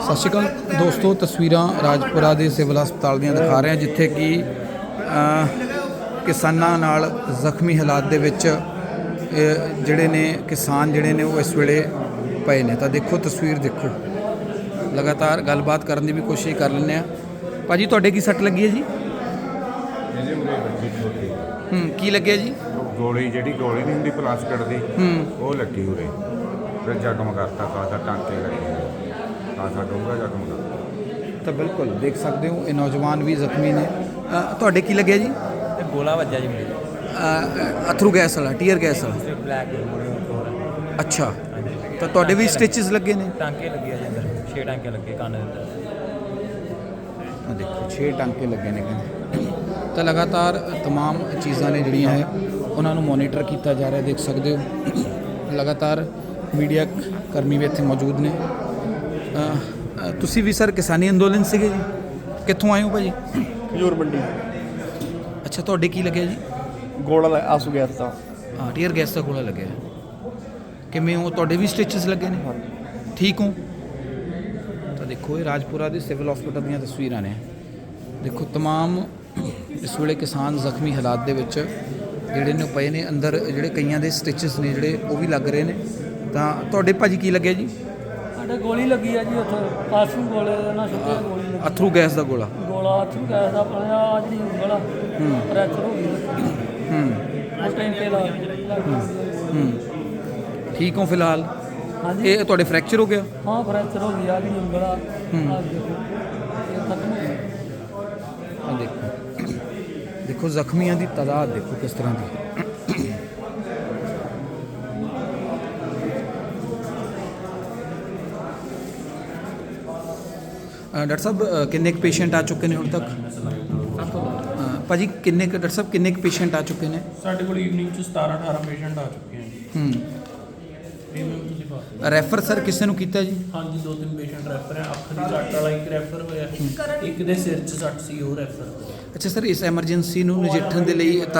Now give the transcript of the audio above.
ਸਤਿ ਸ਼੍ਰੀ ਅਕਾਲ ਦੋਸਤੋ ਤਸਵੀਰਾਂ ਰਾਜਪੁਰਾ ਦੇ ਸਿਵਲ ਹਸਪਤਾਲ ਦੀਆਂ ਦਿਖਾ ਰਹੇ ਹਾਂ ਜਿੱਥੇ ਕਿ ਕਿਸਾਨਾਂ ਨਾਲ ਜ਼ਖਮੀ ਹਾਲਾਤ ਦੇ ਵਿੱਚ ਜਿਹੜੇ ਨੇ ਕਿਸਾਨ ਜਿਹੜੇ ਨੇ ਉਹ ਇਸ ਵੇਲੇ ਪਏ ਨੇ। ਤਾਂ ਦੇਖੋ ਤਸਵੀਰ ਦੇਖੋ। ਲਗਾਤਾਰ ਗੱਲਬਾਤ ਕਰਨ ਦੀ ਵੀ ਕੋਸ਼ਿਸ਼ ਕਰ ਲੈਂਦੇ ਆ ਭਾਜੀ ਤੁਹਾਡੇ ਕੀ ਸੱਟ ਲੱਗੀ ਹੈ ਜੀ? ਹੂੰ ਕੀ ਲੱਗਿਆ ਜੀ? ਗੋਲੀ ਜਿਹੜੀ ਗੋਲੀ ਨਹੀਂ ਹੁੰਦੀ ਪਲਾਸਟਿਕ ਦੀ ਹੂੰ। ਉਹ ਲੱਗੀ ਉਰੇ। ਫਿਰ ਜ਼ਖਮ ਕਰਤਾ ਕਾਸਾ ਟਾਂਕੇ ਲੱਗੇ ਕਾਸਾ ਡੂੰਘਾ ਜ਼ਖਮ ਤਾਂ ਬਿਲਕੁਲ ਦੇਖ ਸਕਦੇ ਹੋ ਇਹ ਨੌਜਵਾਨ ਵੀ ਜ਼ਖਮੀ ਨੇ। ਅ, ਤੁਹਾਡੇ ਕੀ ਲੱਗਿਆ ਜੀ? ਤੇ ਗੋਲਾ ਵੱਜਾ ਜੀ ਮੇਰੇ। ਅ, ਅਥਰੂ ਗੈਸ ਵਾਲਾ ਟੀਅਰ ਗੈਸ ਵਾਲਾ। ਤੇ ਬਲੈਕ ਅੱਛਾ। ਤਾਂ ਤੁਹਾਡੇ ਵੀ ਸਟਿਚਸ ਲੱਗੇ ਨੇ? ਟਾਂਕੇ ਲੱਗੇ ਆ ਜੀ ਅੰਦਰ 6 ਟਾਂਕੇ ਲੱਗੇ ਕੰਨ ਦੇ ਅੰਦਰ। ਆ ਦੇਖੋ 6 ਟਾਂਕੇ ਲੱਗੇ ਨੇ ਕਹਿੰਦੇ ਤਾਂ ਲਗਾਤਾਰ ਤਮਾਮ ਚੀਜ਼ਾਂ ਨੇ ਜਿਹੜੀਆਂ ਹੈ ਉਹਨਾਂ ਨੂੰ ਮੋਨੀਟਰ ਕੀਤਾ ਜਾ ਰਿਹਾ ਦੇਖ ਸਕਦੇ ਹੋ। ਲਗਾਤਾਰ ਮੀਡੀਆ ਕਰਮੀ ਵੀ ਇੱਥੇ ਮੌਜੂਦ ਨੇ। ਤੁਸੀਂ ਵੀ ਸਰ ਕਿਸਾਨੀ ਅੰਦੋਲਨ ਸੀਗੇ ਜੀ ਕਿੱਥੋਂ ਆਏ ਹੋ ਭਾਜੀ ਖਜੂਰ ਮੰਡੀ ਅੱਛਾ ਤੁਹਾਡੇ ਕੀ ਲੱਗਿਆ ਜੀ ਗੋਲਾ ਲੈ- ਆਸੂ ਗਿਆ ਤਾਂ ਹਾਂ ਟੀਅਰ ਗੈਸ ਦਾ ਗੋਲਾ ਲੱਗਿਆ ਹੈ। ਕਿਵੇਂ ਹੋ ਤੁਹਾਡੇ ਵੀ ਸਟਿਚਸ ਲੱਗੇ ਨੇ ਠੀਕ ਹੋ ਤਾਂ ਦੇਖੋ ਇਹ ਰਾਜਪੁਰਾ ਦੇ ਸਿਵਲ ਹਸਪੀਟਲ ਦੀਆਂ ਤਸਵੀਰਾਂ ਨੇ ਦੇਖੋ तमाम ਇਸ ਵੇਲੇ ਕਿਸਾਨ ਜ਼ਖਮੀ ਹਾਲਾਤ ਦੇ ਵਿੱਚ ਜਿਹੜੇ ਨੇ ਉਹ ਪਏ ਨੇ ਅੰਦਰ ਜਿਹੜੇ ਕਈਆਂ ਦੇ ਸਟਿਚਸ ਨੇ ਜਿਹੜੇ ਉਹ ਵੀ ਲੱਗ ਰਹੇ ਨੇ ਤਾਂ ਤੁਹਾਡੇ ਭਾਜੀ ਕੀ ਲੱਗਿਆ ਜੀ ਸਾਡੇ ਗੋਲੀ ਲੱਗੀ ਆ ਜੀ ਉੱਥੇ ਆਸੂ ਗੋਲੇ ਦੇ ਨਾਲ ਸਿੱਧੇ ਗੋਲੀ ਲੱਗੀ। ਅਥਰੂ ਗੈਸ ਦਾ ਗੋਲਾ? ਗੋਲਾ ਆਸੂ ਗੈਸ ਦਾ ਬਣਿਆ ਆ ਜਿਹੜੀ ਉਂਗਲ ਆ ਫ੍ਰੈਕਚਰ ਹੋ ਗਈ। ਹੂੰ। ਉਸ ਟਾਈਮ ਤੇ ਲਾ ਹੂੰ। ਠੀਕ ਹੋ ਫਿਲਹਾਲ? ਹਾਂਜੀ। ਇਹ ਤੁਹਾਡੇ ਫ੍ਰੈਕਚਰ ਹੋ ਗਿਆ? ਹਾਂ ਫ੍ਰੈਕਚਰ ਹੋ ਗਈ ਆ ਜਿਹੜੀ ਉਂਗਲ ਆ ਦੇਖੋ ਇਹ ਖਤਮ ਹੋ ਗਈ। ਆ ਦੇਖੋ। ਦੇਖੋ ਜ਼ਖਮੀਆਂ ਦੀ ਤਾਦਾਦ ਦੇਖੋ ਕਿਸ ਤਰ੍ਹਾਂ ਦੀ। ਡਾਕਟਰ ਸਾਹਿਬ ਕਿੰਨੇ ਕੁ ਪੇਸ਼ੈਂਟ ਆ ਚੁੱਕੇ ਨੇ ਹੁਣ ਤੱਕ? ਭਾਜੀ ਕਿੰਨੇ ਕੁ ਡਾਕਟਰ ਸਾਹਿਬ ਕਿੰਨੇ ਕੁ ਪੇਸ਼ੈਂਟ ਆ ਚੁੱਕੇ ਨੇ? ਸਾਡੇ ਕੋਲ ਈਵਨਿੰਗ ਚ 17 18 ਪੇਸ਼ੈਂਟ ਆ ਚੁੱਕੇ ਹਨ ਹੂੰ। ਰੈਫਰ ਸਰ ਕਿਸੇ ਨੂੰ ਕੀਤਾ ਜੀ। ਹਾਂਜੀ ਦੋ ਤਿੰਨ ਪੇਸ਼ੈਂਟ ਰੈਫਰ ਹੈ ਅੱਖ ਦੀ ਸੱਟ ਵਾਲਾ ਇੱਕ ਰੈਫਰ ਹੋਇਆ। ਇੱਕ ਦੇ ਸਿਰ 'ਚ ਸੱਟ ਸੀ ਉਹ ਰੈਫਰ ਅੱਛਾ ਸਰ ਇਸ ਐਮਰਜੈਂਸੀ ਨੂੰ ਨਜਿੱਠਣ ਦੇ ਲਈ